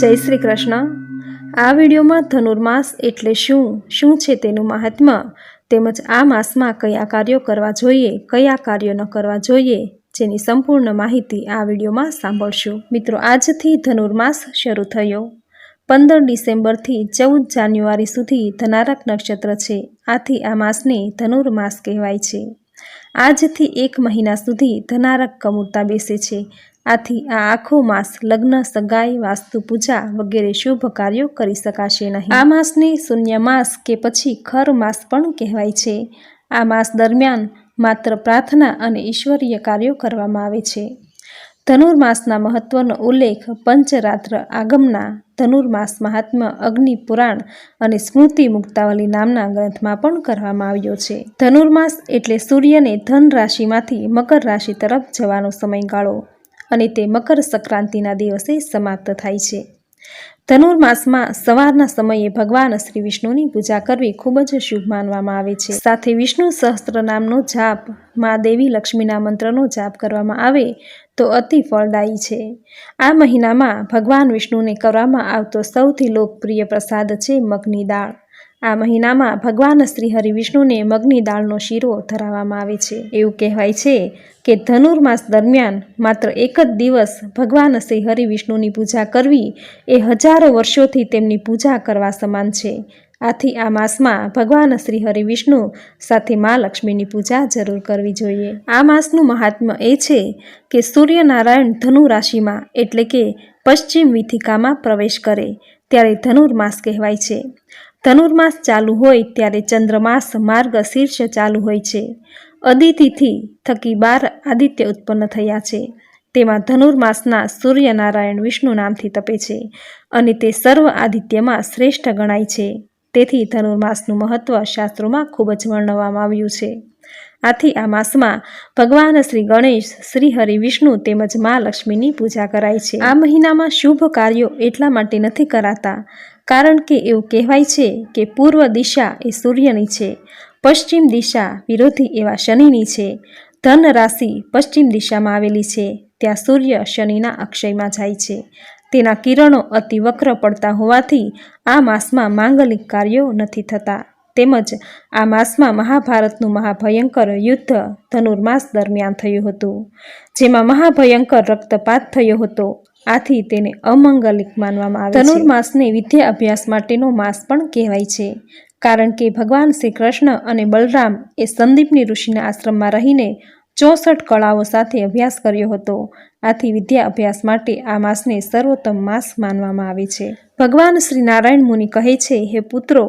જય શ્રી કૃષ્ણ. આ વિડીયોમાં ધનુર્માસ એટલે શું? શું છે તેનું મહાત્મ્ય તેમજ આ માસમાં કયા કાર્યો કરવા જોઈએ, કયા કાર્યો ન કરવા જોઈએ, જેની સંપૂર્ણ માહિતી આ વિડીયોમાં સાંભળશું. મિત્રો, આજથી ધનુર્માસ શરૂ થયો. પંદર ડિસેમ્બરથી ચૌદ જાન્યુઆરી સુધી ધનારક નક્ષત્ર છે. આથી આ માસને ધનુર્માસ કહેવાય છે. આજથી એક મહિના સુધી ધનારક કમૂરતા બેસે છે. આથી આ આખો માસ લગ્ન, સગાઈ, વાસ્તુ, પૂજા વગેરે શુભ કાર્યો કરી શકાશે નહીં. આ માસને શૂન્ય માસ કે પછી ખર માસ પણ કહેવાય છે. આ માસ દરમિયાન માત્ર પ્રાર્થના અને ઈશ્વરીય કાર્યો કરવામાં આવે છે. ધનુર્માસના મહત્વનો ઉલ્લેખ પંચરાત્ર આગમના ધનુર્માસ મહાત્મ્ય અગ્નિ પુરાણ અને સ્મૃતિ મુક્તાવલી નામના ગ્રંથમાં પણ કરવામાં આવ્યો છે. ધનુર્માસ એટલે સૂર્યને ધન રાશિમાંથી મકર રાશિ તરફ જવાનો સમયગાળો. અને તે મકર સંક્રાંતિના દિવસે સમાપ્ત થાય છે. ધનુર્માસમાં સવારના સમયે ભગવાન શ્રી વિષ્ણુની પૂજા કરવી ખૂબ જ શુભ માનવામાં આવે છે. સાથે વિષ્ણુ સહસ્ત્ર નામનો જાપ, મા દેવી લક્ષ્મીના મંત્રનો જાપ કરવામાં આવે તો અતિ ફળદાયી છે. આ મહિનામાં ભગવાન વિષ્ણુને કરવામાં આવતો સૌથી લોકપ્રિય પ્રસાદ છે મગની દાળ. આ મહિનામાં ભગવાન શ્રી હરિવિષ્ણુને મગની દાળનો શીરો ધરાવવામાં આવે છે. એવું કહેવાય છે કે ધનુર્માસ દરમિયાન માત્ર એક જ દિવસ ભગવાન શ્રી હરિવિષ્ણુની પૂજા કરવી એ હજારો વર્ષોથી તેમની પૂજા કરવા સમાન છે. આથી આ માસમાં ભગવાન શ્રી હરિવિષ્ણુ સાથે મા લક્ષ્મીની પૂજા જરૂર કરવી જોઈએ. આ માસનું મહાત્મ્ય એ છે કે સૂર્યનારાયણ ધનુ રાશિમાં એટલે કે પશ્ચિમ વિથિકામાં પ્રવેશ કરે, ત્યારે ધનુર્માસ કહેવાય છે. ધનુર્માસ ચાલુ હોય ત્યારે ચંદ્રમાસ માર્ગ શીર્ષ ચાલુ હોય છે. અદિતિથી થકી બાર આદિત્ય ઉત્પન્ન થયા છે. તેમાં ધનુર્માસના સૂર્યનારાયણ વિષ્ણુ નામથી તપે છે અને તે સર્વ આદિત્યમાં શ્રેષ્ઠ ગણાય છે. તેથી ધનુર્માસનું મહત્વ શાસ્ત્રોમાં ખૂબ જ વર્ણવવામાં આવ્યું છે. આથી આ માસમાં ભગવાન શ્રી ગણેશ, શ્રી હરિ વિષ્ણુ તેમજ મા લક્ષ્મીની પૂજા કરાય છે. આ મહિનામાં શુભ કાર્યો એટલા માટે નથી કરાતા, કારણ કે એવું કહેવાય છે કે પૂર્વ દિશા એ સૂર્યની છે, પશ્ચિમ દિશા વિરોધી એવા શનિની છે, ધન રાશિ પશ્ચિમ દિશામાં આવેલી છે, ત્યાં સૂર્ય શનિના અક્ષયમાં જાય છે. તેના કિરણો અતિ વક્ર પડતા હોવાથી આ માસમાં માંગલિક કાર્યો નથી થતા. તેમજ આ માસમાં મહાભારતનું મહાભયંકર યુદ્ધ ધનુર્માસ દરમિયાન થયું હતું જેમાં મહાભયંકર રક્તપાત થયો હતો. આથી તેને અમંગલિક માનવામાં આવે ધનુર્માસને વિદ્યા અભ્યાસ માટેનો માસ પણ કહેવાય છે કારણ કે ભગવાન શ્રી કૃષ્ણ અને બલરામ એ સંદીપની ઋષિના આશ્રમમાં રહીને ચોસઠ કળાઓ સાથે અભ્યાસ કર્યો હતો. આથી વિદ્યા અભ્યાસ માટે આ માસને સર્વોત્તમ માસ માનવામાં આવે છે. ભગવાન શ્રી નારાયણ મુનિ કહે છે, હે પુત્રો,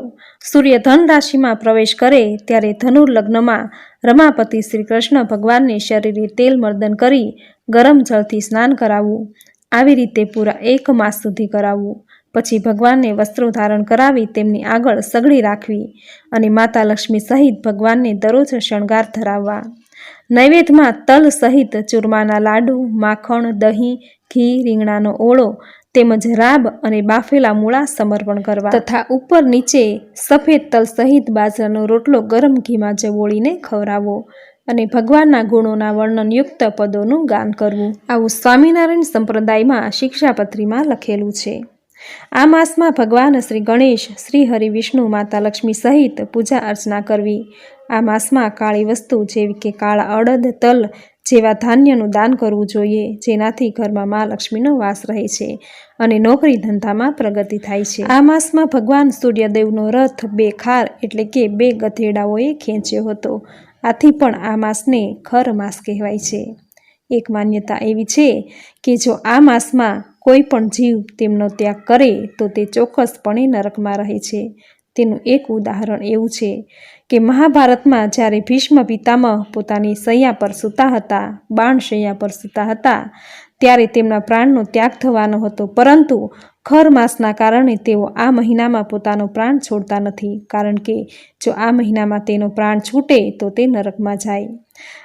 સૂર્ય ધન રાશિમાં પ્રવેશ કરે ત્યારે ધનુ લગ્નમાં રમાપતિ શ્રી કૃષ્ણ ભગવાનને શરીરે તેલ મર્દન કરી ગરમ જળથી સ્નાન કરાવવું. આવી રીતે પૂરા એક માસ સુધી કરાવવું. પછી ભગવાનને વસ્ત્રો ધારણ કરાવી તેમની આગળ સગડી રાખવી અને માતા લક્ષ્મી સહિત ભગવાનને દરરોજ શણગાર ધરાવવા. નૈવેદ્યમાં તલ સહિત ચૂરમાના લાડુ, માખણ, દહીં, ઘી, રીંગણાનો ઓળો તેમજ રાબ અને બાફેલા મૂળા સમર્પણ કરવા તથા ઉપર નીચે સફેદ તલ સહિત બાજરાનો રોટલો ગરમ ઘીમાં જવોળીને ખવડાવવો અને ભગવાનના ગુણોના વર્ણનયુક્ત પદોનું ગાન કરવું. આવું સ્વામિનારાયણ સંપ્રદાયમાં શિક્ષાપત્રીમાં લખેલું છે. આ માસમાં ભગવાન શ્રી ગણેશ, શ્રી હરિ વિષ્ણુ, માતા લક્ષ્મી સહિત પૂજા અર્ચના કરવી. આ માસમાં કાળી વસ્તુ જેવી કે કાળા અડદ, તલ જેવા ધાન્યનું દાન કરવું જોઈએ, જેનાથી ઘરમાં મા લક્ષ્મીનો વાસ રહે છે અને નોકરી ધંધામાં પ્રગતિ થાય છે. આ માસમાં ભગવાન સૂર્યદેવનો રથ બે ખાર એટલે કે બે ગધેડાઓએ ખેંચ્યો હતો. આથી પણ આ માસને ખર માસ કહેવાય છે. એક માન્યતા એવી છે કે જો આ માસમાં કોઈ પણ જીવ તેમનો ત્યાગ કરે, તો તે ચોક્કસપણે નરકમાં રહે છે. તેનું એક ઉદાહરણ એવું છે કે મહાભારતમાં જ્યારે ભીષ્મ પિતામહ પોતાની સૈયા પર સૂતા હતા, બાણ શૈયા પર સૂતા હતા ત્યારે તેમના પ્રાણનો ત્યાગ થવાનો હતો. પરંતુ ખર માસના કારણે તેઓ આ મહિનામાં પોતાનો પ્રાણ છોડતા નથી. કારણ કે જો આ મહિનામાં તેનો પ્રાણ છૂટે તો તે નરકમાં જાય.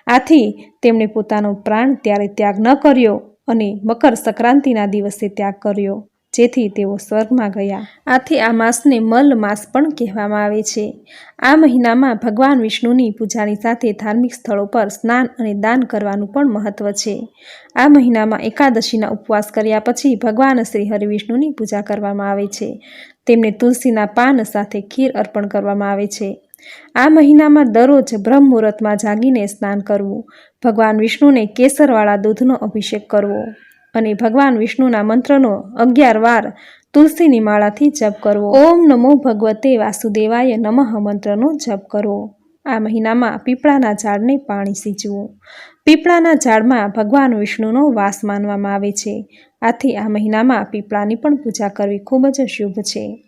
આથી તેમણે પોતાનો પ્રાણ ત્યારે ત્યાગ ન કર્યો અને મકર સંક્રાંતિના દિવસે ત્યાગ કર્યો. જેથી તેઓ સ્વર્ગમાં ગયા. આથી આ માસને મલ માસ પણ કહેવામાં આવે છે. આ મહિનામાં ભગવાન વિષ્ણુની પૂજાની સાથે ધાર્મિક સ્થળો પર સ્નાન અને દાન કરવાનું પણ મહત્વ છે. આ મહિનામાં એકાદશીના ઉપવાસ કર્યા પછી ભગવાન શ્રી હરિવિષ્ણુની પૂજા કરવામાં આવે છે. તેમને તુલસીના પાન સાથે ખીર અર્પણ કરવામાં આવે છે. આ મહિનામાં દરરોજ બ્રહ્મ મુહૂર્તમાં જાગીને સ્નાન કરવું. ભગવાન વિષ્ણુને કેસરવાળા દૂધનો અભિષેક કરવો. અને ભગવાન વિષ્ણુના મંત્રનો અગિયાર વાર તુલસીની માળાથી જપ કરવો. ઓમ નમો ભગવતે વાસુદેવાય નમઃ મંત્રનો જપ કરવો. આ મહિનામાં પીપળાના ઝાડને પાણી સિંચવું. પીપળાના ઝાડમાં ભગવાન વિષ્ણુનો વાસ માનવામાં આવે છે. આથી આ મહિનામાં પીપળાની પણ પૂજા કરવી ખૂબ જ શુભ છે.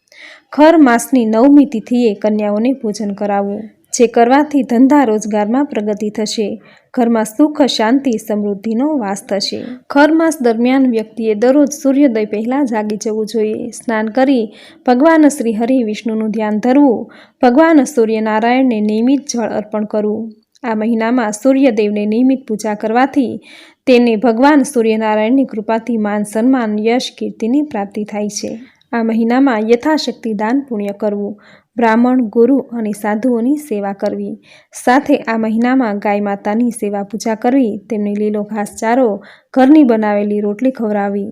ખર માસની નવમી તિથિએ કન્યાઓને પૂજન કરાવવું. જે કરવાથી ધંધા રોજગારમાં પ્રગતિ થશે. ઘરમાં સુખ, શાંતિ, સમૃદ્ધિનો વાસ થશે. ખર માસ દરમિયાન વ્યક્તિએ દરરોજ સૂર્યોદય પહેલાં જાગી જવું જોઈએ. સ્નાન કરી ભગવાન શ્રી હરિ વિષ્ણુનું ધ્યાન ધરવું. ભગવાન સૂર્યનારાયણને નિયમિત જળ અર્પણ કરવું. આ મહિનામાં સૂર્યદેવને નિયમિત પૂજા કરવાથી તેને ભગવાન સૂર્યનારાયણની કૃપાથી માન, સન્માન, યશ, કીર્તિની પ્રાપ્તિ થાય છે. આ મહિનામાં યથાશક્તિ દાન પુણ્ય કરવું, બ્રાહ્મણ, ગુરુ અને સાધુઓની સેવા કરવી. સાથે આ મહિનામાં ગાય માતાની સેવા પૂજા કરવી, તેમને લીલો ઘાસચારો, ઘરની બનાવેલી રોટલી ખવડાવવી,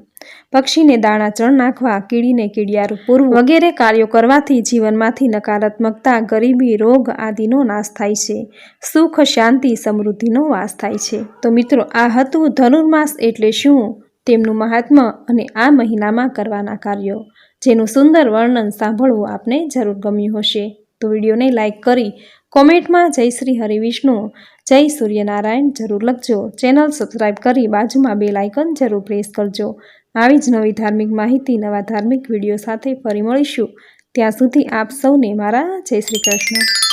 પક્ષીને દાણા ચણ નાખવા, કીડીને કીડિયારું પૂરવું વગેરે કાર્યો કરવાથી જીવનમાંથી નકારાત્મકતા, ગરીબી, રોગ આદિનો નાશ થાય છે. સુખ, શાંતિ, સમૃદ્ધિનો વાસ થાય છે. તો મિત્રો, આ હતું ધનુર્માસ એટલે શું? તેમનું મહાત્મ્ય અને આ મહિનામાં કરવાના કાર્યો, જેનું સુંદર વર્ણન સાંભળવું આપને જરૂર ગમ્યું હશે. તો વિડીયોને લાઇક કરી કોમેન્ટમાં જય શ્રી હરિવિષ્ણુ જય સૂર્યનારાયણ જરૂર લખજો. ચેનલ સબસ્ક્રાઈબ કરી બાજુમાં બે લાઇકન જરૂર પ્રેસ કરજો. આવી જ નવી ધાર્મિક માહિતી, નવા ધાર્મિક વીડિયો સાથે ફરી મળીશું. ત્યાં સુધી આપ સૌને મારા જય શ્રી કૃષ્ણ.